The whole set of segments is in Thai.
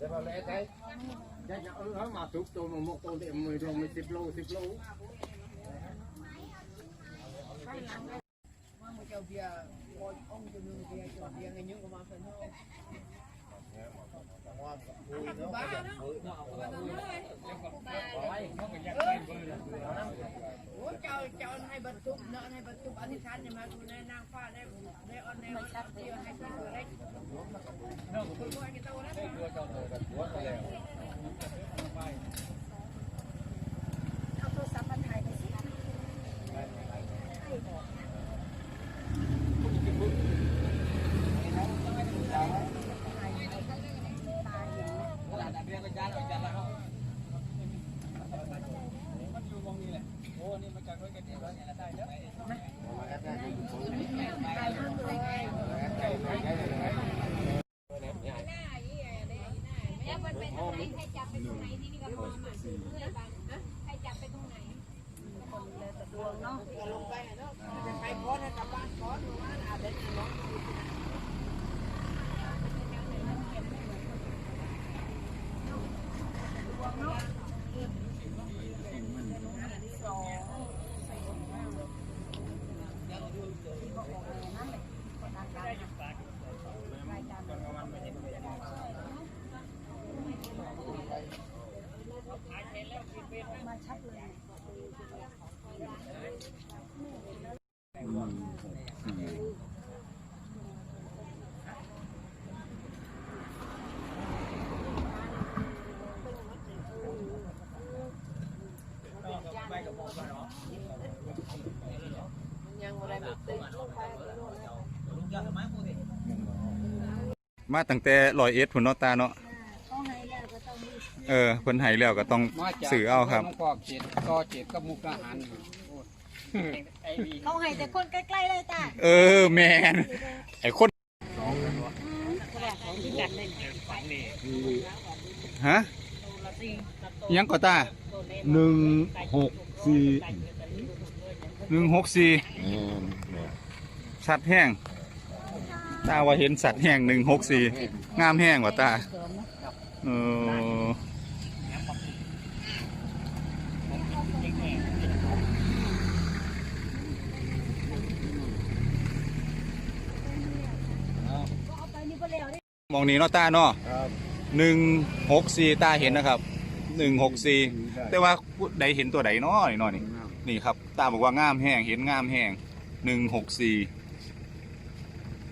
Để vào lẽ cái Chắc nhỏ nó mà thúc tôi mà một con điện 10 đồng 10 lô 10 lô Hãy subscribe cho kênh Ghiền Mì Gõ Để không bỏ lỡ những video hấp dẫn ตุบเนาะในประตูอธิษฐานเนี่ยมาดูในนางฟ้าได้ได้ออนแนอวเดียวให้ช่วยได้เนาะคุณพ่อกินโวแล้ว ใครจับไปตรงไหนที่นี่ก็พอมาเพื่อนบ้านใครจับไปตรงไหนลงไปเนาะจะไปคอนะกลับบ้านคอนมาอาจจะน้องดวงเนาะ มาตั้งแต่ร้อยเอ็ดพุ่นเนาะตาเนาะเออเพิ่นให้แล้วก็ต้องมาจากสื่อเอาครับน้องพอกเจ็ดก็เจ็ดก็มุกทหารเขาให้แต่คนใกล้ๆเลยจ้าเออแมนไอ้คนฮะยังก็ตาหนึ่งหกสี่หนึ่งหกสี่สัตว์แห้ง ตาว่าเห็นสัตว์แห้งหนึ่งหกสี่งามแห้งว่ะตาเออมองนี้เนาะตาเนาะครับหนึ่งหกสี่ตาเห็นนะครับหนึ่งหกสี่แต่ว่าใดเห็นตัวใดเนาะนี่เนาะนี่นี่ครับ ตาบอกว่างามแห้งเห็นงามแห้งหนึ่งหกสี่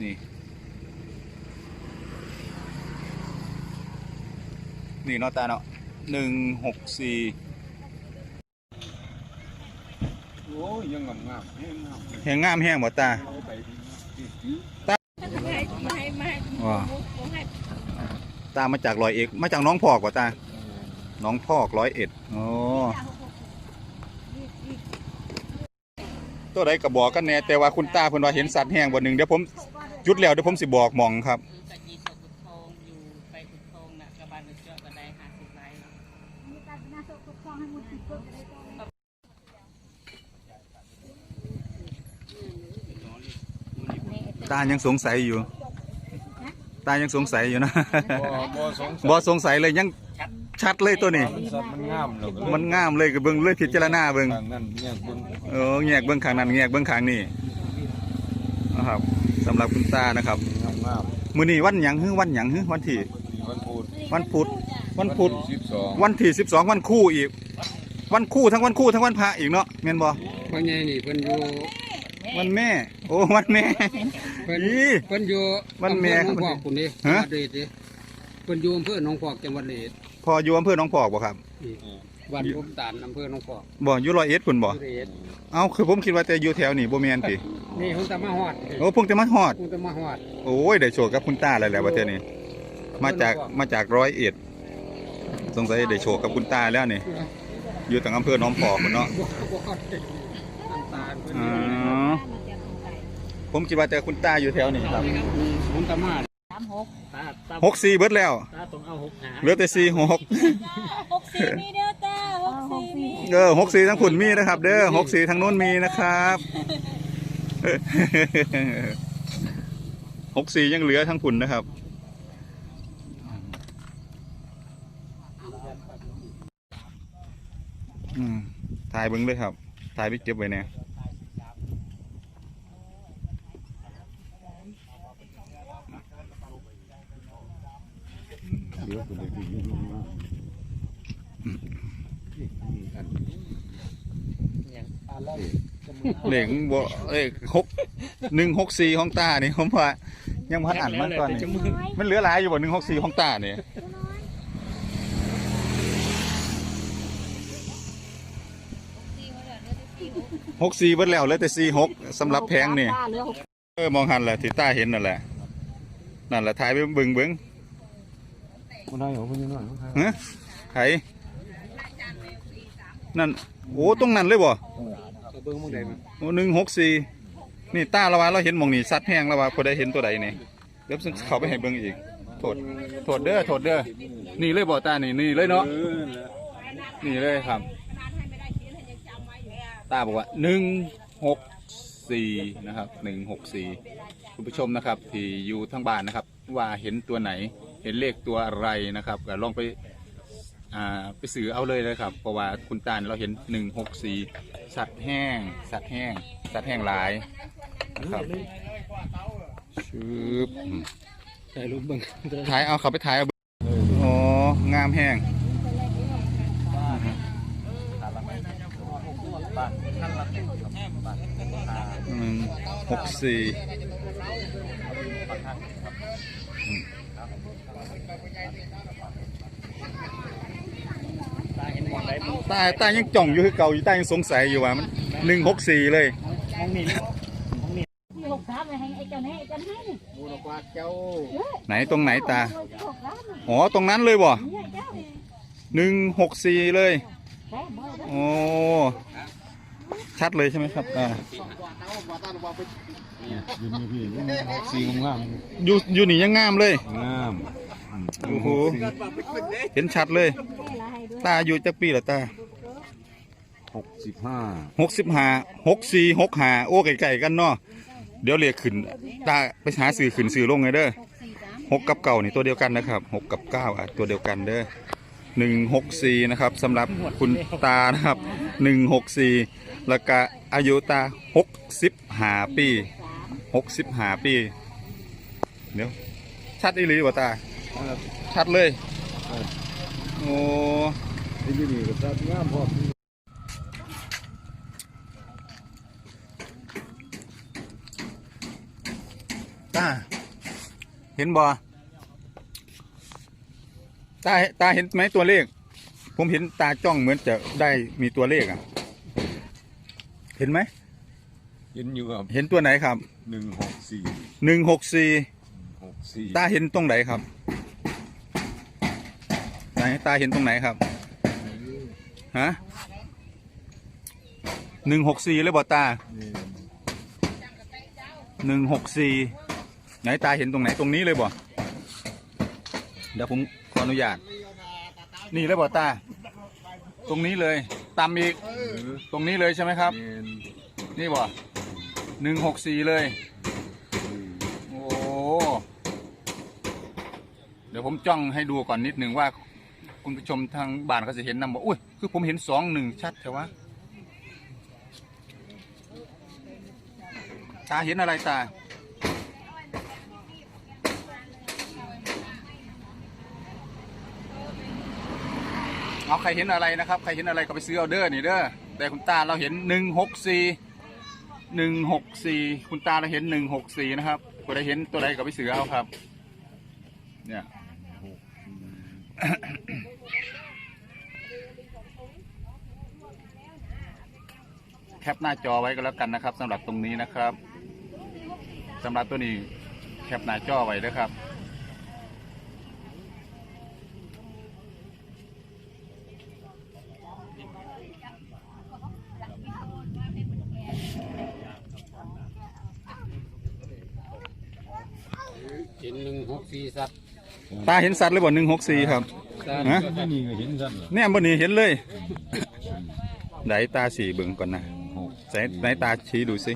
นี่ นี่เนาะตาเนาะหนึ่งหกสี่โอ้ยยังงามงามเห็นงามแห้งงามแห้งหมดตาเอาไปดีว้าตามาจากร้อยเอ็ดมาจากน้องพอกว่าตาน้องพอกร้อยเอ็ดอ๋อตัวใดก็บอกกันแน่แต่ว่าคุณตาเพิ่นว่าเห็นสัตว์แห้งบ่หนึ่งเดี๋ยวผมจุดแล้วเดี๋ยวผมสิบอกหมองครับ กะจีสกุลทองอยู่ไปกุลทองน่ะกระบาลเจาะกระไดห้าสิบไร่เนาะ ตายังสงสัยอยู่ ตายังสงสัยอยู่นะบ่บ่สงสัยบ่สงสัยเลยยังชัดเลยตัวนี้ มันสัตว์มันงามแล้วก็เลยมันงามเลยก็เบิ่งเลยพิจารณาเบิ่งทางนั้นเนี่ยเบิ่งเออแงกเบื้องข้างนั้นแงกเบื้องข้างนี้นะครับสำหรับคุณตานะครับงามงามมื้อนี้วันหยังฮึวันหยังฮึวันที่วันพุธวันพุธวันพุธสิบสองวันที่ 12 วันคู่อีก วันคู่ทั้งวันคู่ทั้งวันพระอีกเนาะแม่นบ่เพราะไงนี่เพิ่นอยู่วันแม่ โอ้วันแม่ เพิ่นอีเพิ่นอยู่วันแม่อำเภอหนองพอกคุณนี่ฮะจังหวัดเลยดิเพิ่นอยู่อำเภอหนองพอกจังหวัดเลยพออยู่อำเภอหนองพอกบ่ครับนี่บ้านผมตานอำเภอหนองพอกบ่อยู่ร้อยเอ็ดพุ่นบ่อยู่เลยเอ้าคือผมคิดว่าแต่อยู่แถวนี้บ่แม่นตินี่เพิ่นตามมาฮอดโอ้เพิ่งจะมาฮอดเพิ่นตามมาฮอดโอ้ยได้โชคกับคุณตาแล้วแหละว่าเทื่อนี้มาจากมาจากร้อยเอ็ดสงสัยได้โชคกับคุณตาแล้วนี่ อยู่ทางอำเภอหนองพอกพุ่นเนาะบ่บ่ฮอดน้ำตาลเพิ่นอ๋อผมคิดว่าแต่คุณตาอยู่แถวนี้ครับผมตามมาสามหกตาตาหกสี่เบิดแล้ว ตาต้องเอาหกหาเหลือแต่สี่หกหกสี่มีเด้อจ้าหกเออหกสี่ทั้งผุนมีนะครับ เด้อหกสี่ทั้งนู้นมีนะครับหกสี่ยังเหลือทั้งผุนนะครับ อืม ถ่ายเบิ้งเลยครับ ถ่ายไปเก็บไว้เนี่ยเหล็กบ่เอ้ยหกหนึ่งหกสี่ของตานี่ผมว่ายังพันอ่านมันก่อนนี่มันเหลือหลายอยู่บ่หนึ่งหกสี่ของตานี่ หกสี่เบิดแล้วเหลยแต่สี่หกสำหรับแพงนี่เออมองหันแหละที่ตาเห็นนั่นแหละ นั่นแหละถ่ายไปเบิ่งเบิ่งคนไทยของคนนี้หน่อยฮะไผนั่นโอ้ตรงนั้นเลยบ่เบิ้งมึงได้มั้ยโอ้หนึ่งหกสี่นี่ตาละว่าเราเห็นหมองนี่สัดแห้งละว่าพอได้เห็นตัวใดนี่เดี๋ยวซึ่งเขาไปให้เบิ่งอีกโทษโทษเด้อโทษเด้อนี่เลยบ่ตานี่นี่เลยเนาะนี่เลยครับ ตาบอกว่าหนึ่งหกสี่นะครับหนึ่งหกสี่คุณผู้ชมนะครับ ที่อยู่ทางบ้านนะครับ ว่าเห็นตัวไหนเห็นเลขตัวอะไรนะครับก็ลองไปอ่าไปสื่อเอาเลยเลยครับเพราะว่าคุณตาเนี่ยเราเห็นหนึ่งหกสี่สัตว์แห้ง สัตว์แห้ง สัตว์แห้งหลายนะครับชืบถ่ายรูปเบิ่งถ่ายเอาเขาไปถ่ายเอาอ๋องามแห้ง หนึ่งหกสี่ตาตายังจ่องอยู่คือเก่าอยู่ตายังสงสัยอยู่ว่ามันหนึ่งหกสี่เลยที่หกสามเลยให้ไอ้เจ้าให้ไอ้เจ้าให้บูรกวาดเจ้าไหนตรงไหนตาหกสามอ๋อตรงนั้นเลยบ่เนี่ยเจ้าหนึ่งหกสี่เลยแค่บ่ได้โอ้ ชัดเลยใช่ไหมครับอ่ายืนพี่สีงามอยู่อยู่นี่ยังงามเลยงามโอ้โหเห็นชัดเลย ตาอยู่จักปีละตาหกสิบห้าหกสิบห้าหกสี่หกห้าโอ้ไก่ๆกันเนาะเดี๋ยวเรียกขึ้นตาไปหาสื่อขึ้นสื่อลงไงเด้อหกกับเก่านี่ตัวเดียวกันนะครับหกกับเก้าอะตัวเดียวกันเด้อ หนึ่งหกสี่นะครับสำหรับคุณตานะครับหนึ่งหกสี่แล้วก็อายุตาหกสิบห้าปีหกสิบห้าปี เดี๋ยว ชัดอีหลีบ่ตา ชัดเลย โอ้ที่นี่ก็ตัดงามพอตา เห็นบ่ ตาตาเห็นไหมตัวเลข ผมเห็นตาจ้องเหมือนจะได้มีตัวเลขอะ เห็นไหม เห็นอยู่ครับเห็นตัวไหนครับหนึ่งหกสี่หนึ่งหกสี่หกสี่ตาเห็นตรงไหนครับไหนตาเห็นตรงไหนครับฮะหนึ่งหกสี่เลยบ่ตาหนึ่งหกสี่ไหนตาเห็นตรงไหนตรงนี้เลยบ่ เดี๋ยวผมขออนุญาต นี่เลยบ่ตา ตรงนี้เลยตามอีก ตรงนี้เลยใช่ไหมครับ นี่บ่หนึ่งหกสี่เลย โอ้ เดี๋ยวผมจ้องให้ดูก่อนนิดหนึ่งว่า คุณผู้ชมทางบ้านเขาจะเห็นนำบอกอุ้ย คือผมเห็นสองหนึ่งชัดแต่ว่าตาเห็นอะไรตา เอาใครเห็นอะไรนะครับ ใครเห็นอะไรก็ไปซื้อเอาเด้อนี่เด้อแต่คุณตาเราเห็นหนึ่งหกสี่หนึ่งหกสี่คุณตาเราเห็นหนึ่งหกสี่นะครับก็ได้เห็นตัวใดก็ไปซื้อเอาครับ เนี่ยแคปหน้าจอไว้ก็แล้วกันนะครับสำหรับตรงนี้นะครับสำหรับตัวนี้แคปหน้าจอไว้นะครับ นหนึ่งหกสี่สัตว์ตาเห็นสัตว์เลยบ่หนึ่งหกสี่ครับ สัตว์ฮะที่นี่ก็เห็นกันเหรอเนี่ยบนนี้เห็นเลย ไหนตาสีเบิ่งก่อนนะหก ไหนไหนตาชี้ดูสิ